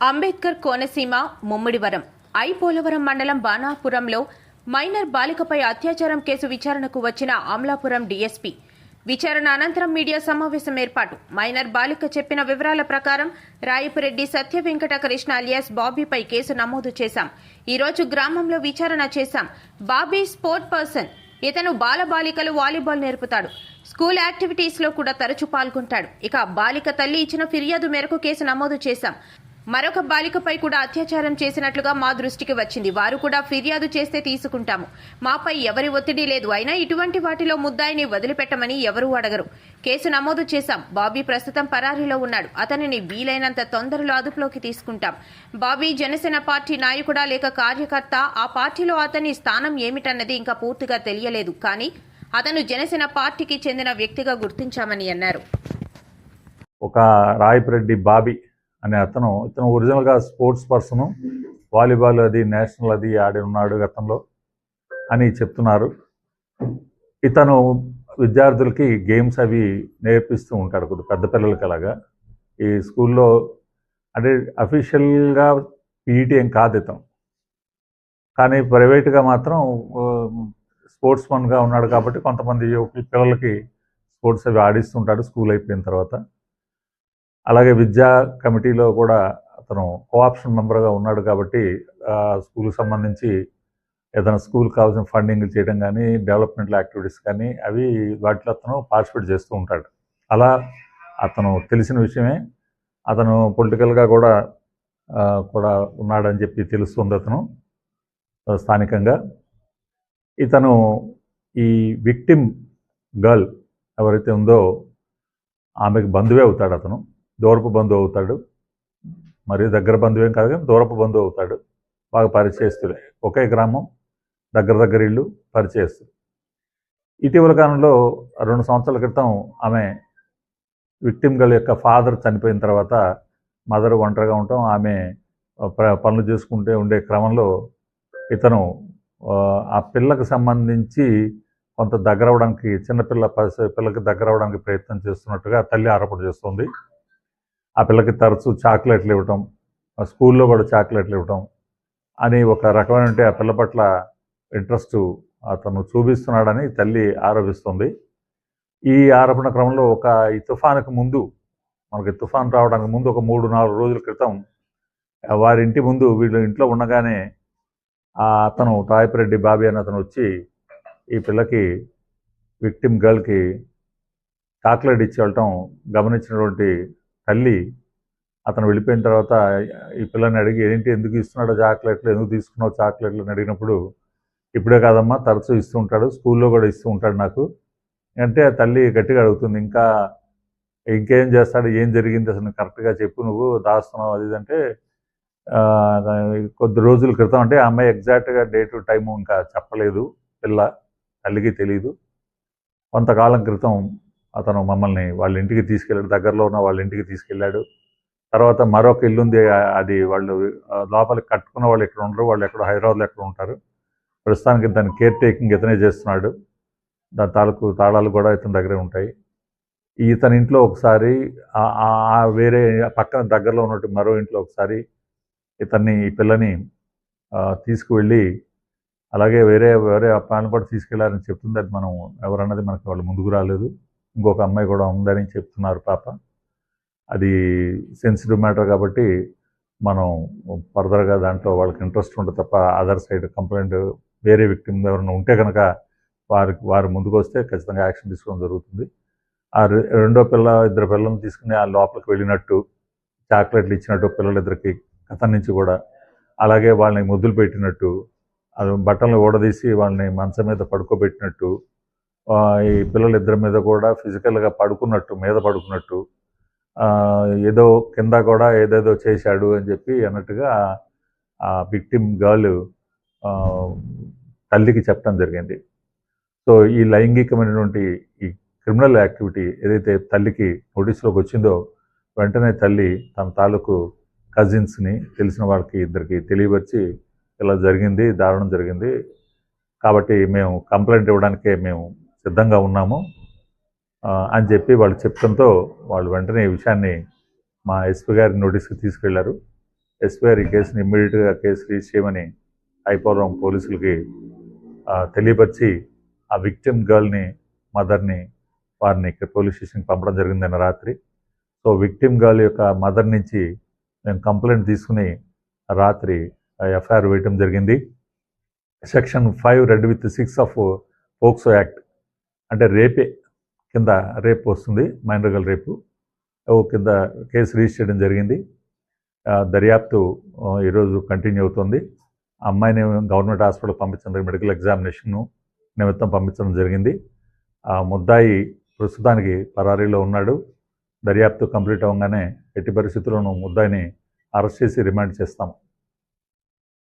Ambedkar Konaseema Mummidivaram. I Polavaram మండలం బాణాపురంలో minor బాలికపై అత్యాచారం కేసు విచారణకు వచ్చిన అమలాపురం డీఎస్పీ. విచారణ అనంతరం మీడియా సమావేశం ఏర్పాటు. మైనర్ బాలిక చెప్పిన వివరాల ప్రకారం రాయపురెడ్డి సత్య వెంకట కృష్ణ అలియాస్ బాబీపై కేసు నమోదు చేశాం. ఈ రోజు గ్రామంలో విచారణ చేశాం. Bobby sport person. ఇతను బాలబాలికలు వాలీబాల్ నేర్పుతాడు. స్కూల్ యాక్టివిటీస్లో కూడా తరచూ పాల్గొంటాడు. ఇక బాలిక తల్లి ఇచ్చిన ఫిర్యాదు మేరకు కేసు నమోదు చేశాం. మరొక బాలికపై కూడా అత్యాచారం చేసినట్లుగా మా దృష్టికి వచ్చింది. వారు కూడా ఫిర్యాదు చేస్తే తీసుకుంటాము. మాపై ఎవరి ఒత్తిడి లేదు. అయినా ఇటువంటి వాటిలో ముద్దాయిని వదిలిపెట్టమని ఎవరూ అడగరు. కేసు నమోదు చేశాం. బాబీ ప్రస్తుతం పరారీలో ఉన్నాడు. అతనిని వీలైనంత తొందరలో అదుపులోకి తీసుకుంటాం. బాబీ జనసేన పార్టీ నాయకుడా లేక కార్యకర్త ఆ పార్టీలో అతని స్థానం ఏమిటన్నది ఇంకా పూర్తిగా తెలియలేదు. కానీ అతను జనసేన పార్టీకి చెందిన వ్యక్తిగా గుర్తించామని అన్నారు. ఒక రాయపురెడ్డి బాబీ అనే అతను ఇతను ఒరిజినల్గా స్పోర్ట్స్ పర్సన్ వాలీబాల్ అది నేషనల్ అది ఆడి ఉన్నాడు గతంలో అని చెప్తున్నారు. ఇతను విద్యార్థులకి గేమ్స్ అవి నేర్పిస్తూ ఉంటాడు కొద్ది పెద్ద పిల్లలకి అలాగా. ఈ స్కూల్లో అంటే అఫీషియల్గా పీఈటీ ఏం కాదు ఇతను. కానీ ప్రైవేట్గా మాత్రం స్పోర్ట్స్ మన్గా ఉన్నాడు కాబట్టి కొంతమంది పిల్లలకి స్పోర్ట్స్ అవి ఆడిస్తుంటాడు స్కూల్ అయిపోయిన తర్వాత. అలాగే విద్యా కమిటీలో కూడా అతను కోఆప్షన్ మెంబర్గా ఉన్నాడు కాబట్టి స్కూల్కి సంబంధించి ఏదైనా స్కూల్ కావాల్సిన ఫండింగ్ చేయడం కానీ డెవలప్మెంటల్ యాక్టివిటీస్ కానీ అవి వాటిలో అతను పార్టిసిపేట్ చేస్తూ ఉంటాడు. అలా అతను తెలిసిన విషయమే. అతను పొలిటికల్గా కూడా కూడా ఉన్నాడని చెప్పి తెలుస్తుంది అతను స్థానికంగా. ఇతను ఈ విక్టిమ్ గర్ల్ ఎవరైతే ఉందో ఆమెకు బంధువే అవుతాడు అతను. దూరపు బంధువు అవుతాడు. మరియు దగ్గర బంధువేం కాదు కానీ దూరపు బంధువు అవుతాడు. బాగా పరిచయస్తులే. ఒకే గ్రామం దగ్గర దగ్గర ఇల్లు పరిచయస్తులు. ఇటీవల కాలంలో రెండు సంవత్సరాల క్రితం ఆమె విక్టిమ్ గర్ల్ యొక్క ఫాదర్ చనిపోయిన తర్వాత మదర్ ఒంటరిగా ఉండటం ఆమె ప- పనులు చేసుకుంటే ఉండే క్రమంలో ఇతను ఆ, పిల్లకు సంబంధించి కొంత దగ్గర అవడానికి చిన్నపిల్ల పిల్లకి దగ్గర అవడానికి ప్రయత్నం చేస్తున్నట్టుగా తల్లి ఆరోపణ చేస్తుంది. ఆ పిల్లకి తరచూ చాక్లెట్లు ఇవ్వటం ఆ స్కూల్లో కూడా చాక్లెట్లు ఇవ్వటం అని ఒక రకమైన ఆ పిల్ల పట్ల ఇంట్రెస్ట్ అతను చూపిస్తున్నాడని తల్లి ఆరోపిస్తుంది. ఈ ఆరోపణ క్రమంలో ఒక ఈ తుఫానుకు ముందు మనకి తుఫాన్ రావడానికి ముందు ఒక మూడు నాలుగు రోజుల క్రితం వారి ఇంటి ముందు వీళ్ళు ఇంట్లో ఉండగానే ఆ అతను తాయపిరెడ్డి బాబీ అని అతను వచ్చి ఈ పిల్లకి విక్టిమ్ గర్ల్కి చాక్లెట్ ఇచ్చి వెళ్ళటం గమనించినటువంటి తల్లి అతను వెళ్ళిపోయిన తర్వాత ఈ పిల్లని అడిగి ఏంటి ఎందుకు ఇస్తున్నాడో చాక్లెట్లు? ఎందుకు తీసుకున్నావు చాక్లెట్లు? అని అడిగినప్పుడు ఇప్పుడే కాదమ్మా తరచూ ఇస్తూ ఉంటాడు స్కూల్లో కూడా ఇస్తూ ఉంటాడు నాకు. అంటే తల్లి గట్టిగా అడుగుతుంది ఇంకా ఇంకేం చేస్తాడు? ఏం జరిగింది? అసలు కరెక్ట్గా చెప్పు నువ్వు దాస్తున్నావు అది అంటే కొద్ది రోజుల క్రితం అంటే ఆ అమ్మాయి ఎగ్జాక్ట్గా డేట్ టైము ఇంకా చెప్పలేదు పిల్ల తల్లికి తెలియదు కొంతకాలం క్రితం అతను మమ్మల్ని వాళ్ళ ఇంటికి తీసుకెళ్ళాడు దగ్గరలో ఉన్న వాళ్ళ ఇంటికి తీసుకెళ్ళాడు. తర్వాత మరొక ఇల్లు ఉంది అది వాళ్ళు లోపలికి కట్టుకున్న వాళ్ళు ఇక్కడ ఉండరు వాళ్ళు ఎక్కడ హైదరాబాద్లో ఎక్కడ ఉంటారు. ప్రస్తుతానికి దాని కేర్ టేకింగ్ ఇతనే చేస్తున్నాడు. దాని తాలూకు తాళాలు కూడా ఇతని దగ్గరే ఉంటాయి. ఇతని ఇంట్లో ఒకసారి వేరే పక్కన దగ్గరలో ఉన్నట్టు మరో ఇంట్లో ఒకసారి ఇతన్ని ఈ పిల్లని తీసుకువెళ్ళి అలాగే వేరే వేరే అప్పాలను కూడా తీసుకెళ్ళారని చెప్తుంది. అది మనం ఎవరన్నది మనకి వాళ్ళు ముందుకు రాలేదు. ఇంకొక అమ్మాయి కూడా ఉందని చెప్తున్నారు పాప. అది సెన్సిటివ్ మ్యాటర్ కాబట్టి మనం ఫర్దర్గా దాంట్లో వాళ్ళకి ఇంట్రెస్ట్ ఉంటుంది తప్ప అదర్ సైడ్ కంప్లైంట్ వేరే విక్టిమ్ ఎవరైనా ఉంటే కనుక వారికి వారు ముందుకు వస్తే ఖచ్చితంగా యాక్షన్ తీసుకోవడం జరుగుతుంది. ఆ రెండో పిల్ల ఇద్దరు పిల్లల్ని తీసుకుని ఆ లోపలికి వెళ్ళినట్టు చాక్లెట్లు ఇచ్చినట్టు పిల్లలిద్దరికి కథ నుంచి కూడా అలాగే వాళ్ళని ముద్దులు పెట్టినట్టు అది బట్టలను ఊడదీసి వాళ్ళని మంచం మీద పడుకోబెట్టినట్టు ఈ ఈ పిల్లలిద్దరి మీద కూడా ఫిజికల్గా పడుకున్నట్టు మీద పడుకున్నట్టు ఏదో కింద కూడా ఏదేదో చేశాడు అని చెప్పి అన్నట్టుగా ఆ విక్టిమ్ గర్ల్ తల్లికి చెప్పడం జరిగింది. సో ఈ లైంగికమైనటువంటి ఈ క్రిమినల్ యాక్టివిటీ ఏదైతే తల్లికి నోటీస్లోకి వచ్చిందో వెంటనే తల్లి తన తాలూకు కజిన్స్ని తెలిసిన వాళ్ళకి ఇద్దరికి తెలియవచ్చి ఇలా జరిగింది దారుణం జరిగింది. కాబట్టి మేము కంప్లైంట్ ఇవ్వడానికే మేము సిద్ధంగా ఉన్నాము. అని చెప్పి వాళ్ళు చెప్పడంతో వాళ్ళు వెంటనే ఈ విషయాన్ని మా ఎస్పీ గారి నోటీస్కి తీసుకెళ్ళారు. ఎస్పీఆర్ ఈ కేసుని ఇమ్మీడియట్గా కేసు రీచ్ చేయమని ఐపోవరం పోలీసులకి తెలియపరిచి ఆ విక్టిమ్ గర్ల్ని మదర్ని వారిని ఇక్కడ పోలీస్ స్టేషన్కి పంపడం జరిగింది నిన్న రాత్రి. సో విక్టిమ్ గర్ల్ యొక్క మదర్ నుంచి మేము కంప్లైంట్ తీసుకుని రాత్రి ఎఫ్ఐఆర్ వేయటం జరిగింది. Section five read with six of POCSO act అంటే రేపే కింద రేపు వస్తుంది మైనర్ గల రేపు. ఓ కింద కేసు రిజిస్టర్ చేయడం జరిగింది. దర్యాప్తు ఈరోజు కంటిన్యూ అవుతుంది. ఆ అమ్మాయిని గవర్నమెంట్ హాస్పిటల్ పంపించడం మెడికల్ ఎగ్జామినేషన్ నిమిత్తం పంపించడం జరిగింది. ఆ ముద్దాయి ప్రస్తుతానికి పరారీలో ఉన్నాడు. దర్యాప్తు కంప్లీట్ అవ్వగానే ఎట్టి పరిస్థితుల్లోనూ ముద్దాయిని అరెస్ట్ చేసి రిమాండ్ చేస్తాము